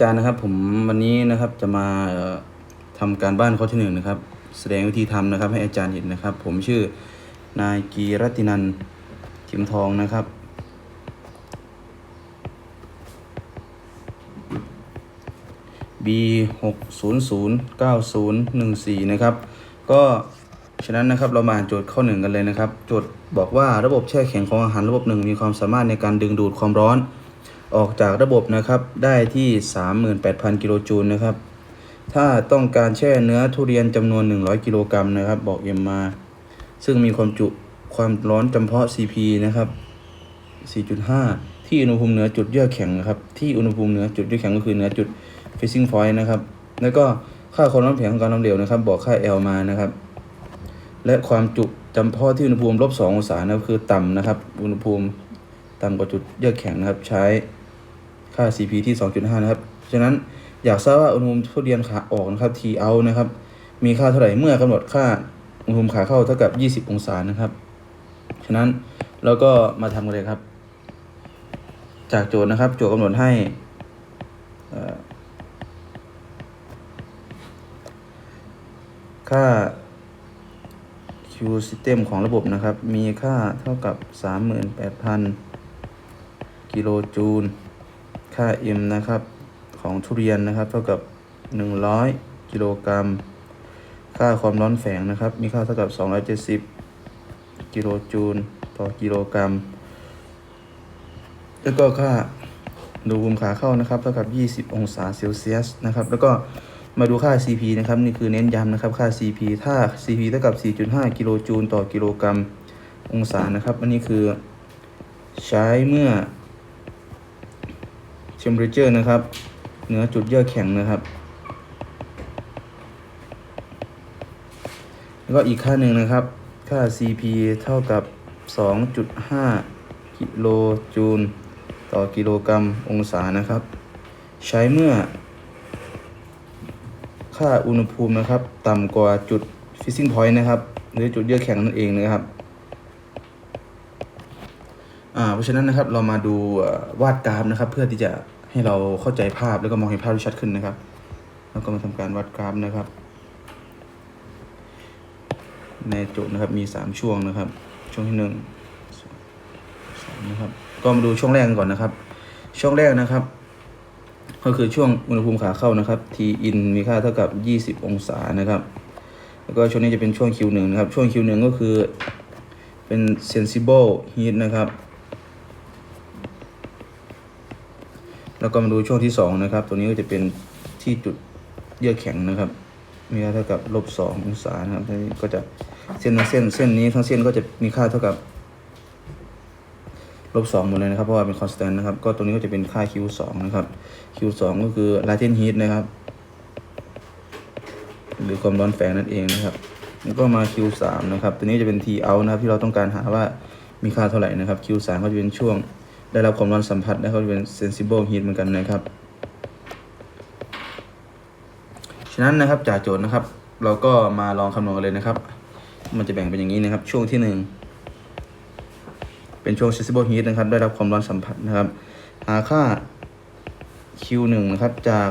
อาจารย์นะครับผมวันนี้นะครับจะมาเอ่อทำการบ้านข้อที่หนึ่งนะครับ แสดงวิธีทำนะครับ ให้อาจารย์เห็นนะครับ ผมชื่อนายกีรตินันท์ทิมทองนะครับ B 6 0 0 9 0 1 4นะครับ ก็ฉะนั้นนะครับเรามาอ่านโจทย์ข้อหนึ่งกันเลยนะครับ โจทย์บอกว่าระบบแช่แข็งของอาหารระบบหนึ่งมีความสามารถในการดึงดูดความร้อน ออกจากระบบนะครับได้ที่ 38,000 กิโลจูลนะครับ ถ้าต้องการแช่เนื้อทุเรียนจำนวน 100 กิโลกรัมนะครับ บอกเอ็มมา ซึ่งมีความจุความร้อนจำเพาะ CP นะครับ 4.5 ที่อุณหภูมิเหนือจุดเยือกแข็งนะครับ ที่อุณหภูมิเหนือจุดเยือกแข็งก็คือเหนือจุด freezing point นะครับ แล้วก็ค่าความร้อนแผงของการล้มเหลวนะครับ บอกค่า L มานะครับ และความจุจำเพาะที่อุณหภูมิลบ2องศานะครับคือต่ำนะครับ อุณหภูมิต่ำกว่าจุดเยือกแข็งนะครับใช้ ค่า CP ที่ 2.5 นะครับฉะนั้นอยากทราบว่าอุณหภูมิทุเรียนขาออกนะครับ T out นะครับ มีค่าเท่าไหร่เมื่อกำหนดค่าอุณหภูมิขาเข้าเท่ากับ 20 องศานะครับ ฉะนั้นเราก็มาทำกันเลยครับ จากโจทย์นะครับ โจทย์กำหนดให้ค่า Q system ของระบบนะครับ มีค่าเท่ากับ 38,000 กิโลจูล ค่า M นะครับ ของทุเรียนนะครับ เท่ากับ 100 กิโลกรัม ค่าความร้อนแฝงนะครับ มีค่าเท่ากับ 270 กิโลจูลต่อกิโลกรัม แล้วก็ค่าอุณหภูมิขาเข้านะครับ เท่ากับ 20 องศาเซลเซียสนะครับ แล้วก็มาดูค่า CP นะครับ นี่คือเน้นย้ำนะครับ ค่า CP ถ้า CP เท่ากับ 4.5 กิโลจูลต่อกิโลกรัมองศานะครับ อันนี้คือใช้เมื่อ temperature นะครับ เหนือจุดเยื่อแข็งนะครับ แล้วก็อีกค่าหนึ่งนะครับ ค่า CP เท่ากับ 2.5 กิโลจูลต่อกิโลกรัมองศานะครับ ใช้เมื่อ ค่าอุณหภูมินะครับ ต่ำกว่าจุด freezing point นะครับ หรือจุดเยื่อแข็งนั่นเองนะครับ เพราะฉะนั้นนะครับเรามาดูวาดกราฟนะครับ เพื่อที่จะให้เราเข้าใจภาพแล้วก็มองเห็นภาพที่ชัดขึ้นนะครับ แล้วก็มาทำการวาดกราฟนะครับ ในโจทย์นะครับมีสามช่วงนะครับ ช่วงที่หนึ่งสองนะครับก็มาดูช่วงแรกกันก่อนนะครับ ช่วงแรกนะครับ ก็คือช่วงอุณหภูมิขาเข้านะครับ T in มีค่าเท่ากับ 20 องศานะครับแล้วก็ช่วงนี้จะเป็นช่วง Q1 นะครับ ช่วง Q1 ก็คือเป็น sensible heat นะครับ แล้วก็มาดูช่วงที่สองนะครับ ตัวนี้ก็จะเป็นที่จุดเยื่อแข็งนะครับมีค่าเท่ากับลบสององศานะครับทีนี้ก็จะเส้นเส้นเส้นนี้ทั้งเส้นก็จะมีค่าเท่ากับลบสองหมดเลยนะครับ เพราะว่าเป็น constant นะครับ ก็ตรงนี้ก็จะเป็นค่า Q สองนะครับ Q สองก็คือ latent heat นะครับ หรือความร้อนแฝงนั่นเองนะครับแล้วก็มา Q สามนะครับ ตัวนี้จะเป็น T out นะครับที่เราต้องการหาว่ามีค่าเท่าไหร่นะครับ Q สามก็จะเป็นช่วง ได้รับความร้อนสัมผัสนะครับเป็น sensible heat เหมือนกันนะครับ ฉะนั้นนะครับจากโจทย์นะครับ เราก็มาลองคำนวณกันเลยนะครับ มันจะแบ่งเป็นอย่างนี้นะครับ ช่วงที่หนึ่งเป็นช่วง sensible heat นะครับ ได้รับความร้อนสัมผัสนะครับ หาค่า Q1 นะครับ จาก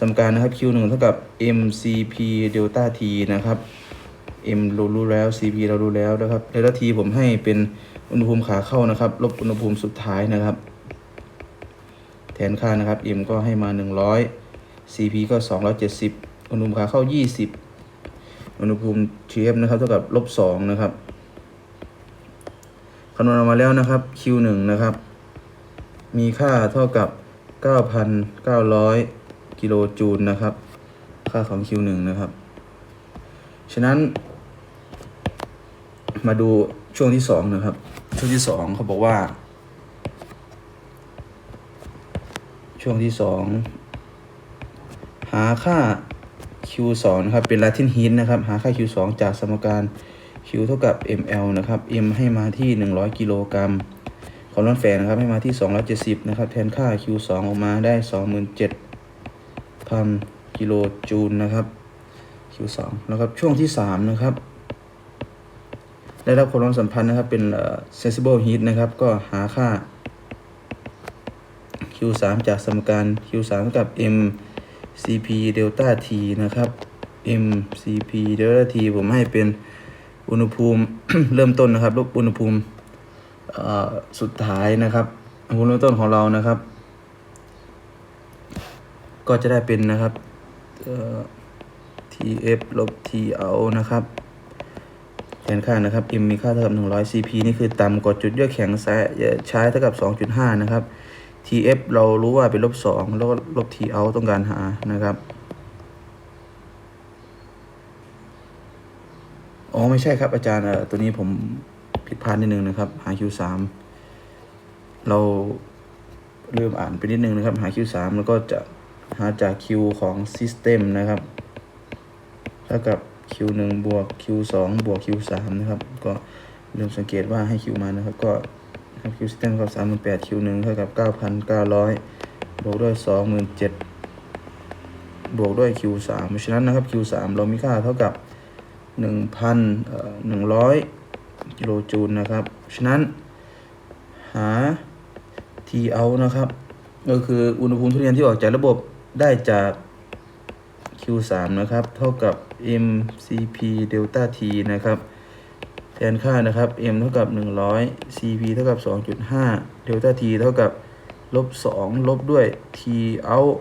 สมการนะครับ Q1 เท่ากับ mCp delta T นะครับ m เรารู้แล้ว cp เรารู้แล้วนะครับ delta t ผมให้เป็น อุณหภูมิขาเข้านะครับ ลบอุณหภูมิสุดท้ายนะครับ แทนค่านะครับ m ก็ให้มา 100 cp ก็ 270 อุณหภูมิขาเข้า 20 อุณหภูมิ TF นะครับเท่ากับลบ2นะครับคำนวณออกมาแล้วนะครับ Q1 นะครับ มีค่าเท่ากับ 9,900 กิโลจูลนะครับ ค่าของ Q1 นะครับ ฉะนั้นมาดูช่วงที่สองนะครับ ช่วงที่สองเขาบอกว่า ช่วงที่สองหาค่า q 2 นะครับ เป็น Latin heat นะครับ หาค่า q 2 จากสมการ q เท่ากับ ml นะครับ m ให้มาที่ 100 กิโลกรัมความร้อนแฝงนะครับ ให้มาที่ 270 นะครับ แทนค่า q 2 ออกมาได้ 27,000 กิโลจูลนะครับ Q 2แล้วครับ ช่วงที่สามนะครับ ได้รับความร้อนสัมพันธ์นะครับ เป็น sensible heat นะครับ ก็หาค่า Q3 จากสมการ Q3 กับ m cp delta t นะครับ m cp delta t ผมให้เป็นอุณหภูมิ เริ่มต้นนะครับลบอุณหภูมิสุดท้ายนะครับอุณหภูมิเริ่มต้นของเรานะครับ ก็จะได้เป็นนะครับ tf ลบ t out นะครับ นค่านะครับ m มีค่าเท่ากับ 100 cp นี่คือต่ำกว่าจุดย่อแข็งใช้ใช้เท่ากับ 2.5 นะครับ tf เรารู้ว่าเป็นลบ 2 แล้วก็ลบ t out ต้องการหานะครับอ๋อ ไม่ใช่ครับอาจารย์เออตัวนี้ผมผิดพลาดนิดนึงนะครับ หา q3 เราเริ่มอ่านไปนิดนึงนะครับ หา q3 แล้วก็จะหาจาก q ของ system นะครับเท่ากับ q1 บวก q2 บวก q3 นะครับ ก็เริ่มสังเกตว่าให้ q มานะครับ ก็ครับ q system เท่ากับ38 q1 เท่ากับ 9,900 บวกด้วย 27,000 บวกด้วย q3 เพราะฉะนั้นนะครับ q3 เรามีค่าเท่ากับหนึ่งพันหนึ่งร้อยกิโลจูลนะครับ ฉะนั้นหา T out นะครับ ก็คืออุณหภูมิทุเรียนที่ออกจากระบบได้จาก Q3 นะครับ เท่ากับ mCp delta T นะครับ แทนค่านะครับ m เท่ากับ 100 cp เท่ากับ 2.5 delta t เท่ากับลบ2ลบด้วย t out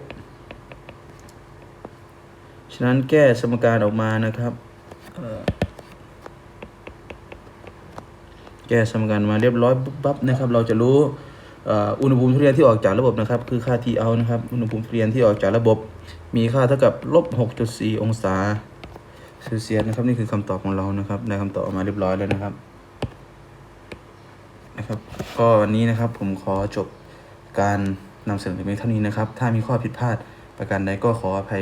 ฉะนั้นแก้สมการออกมานะครับ แก้สมการมาเรียบร้อยปุ๊บปั๊บนะครับ เราจะรู้อุณหภูมิทุเรียนที่ออกจากระบบนะครับ คือค่า T out นะครับ อุณหภูมิทุเรียนที่ออกจากระบบ มีค่าเท่ากับลบ6.4 องศา ซลเซียสนะครับนี่คือคำตอบของเรานะครับได้คำตอบออกมาเรียบร้อยแล้วนะครับ นะครับ ก็วันนี้นะครับผมขอจบการนำเสนอเพียงเท่านี้นะครับ ถ้ามีข้อผิดพลาดประการใดก็ขออภัย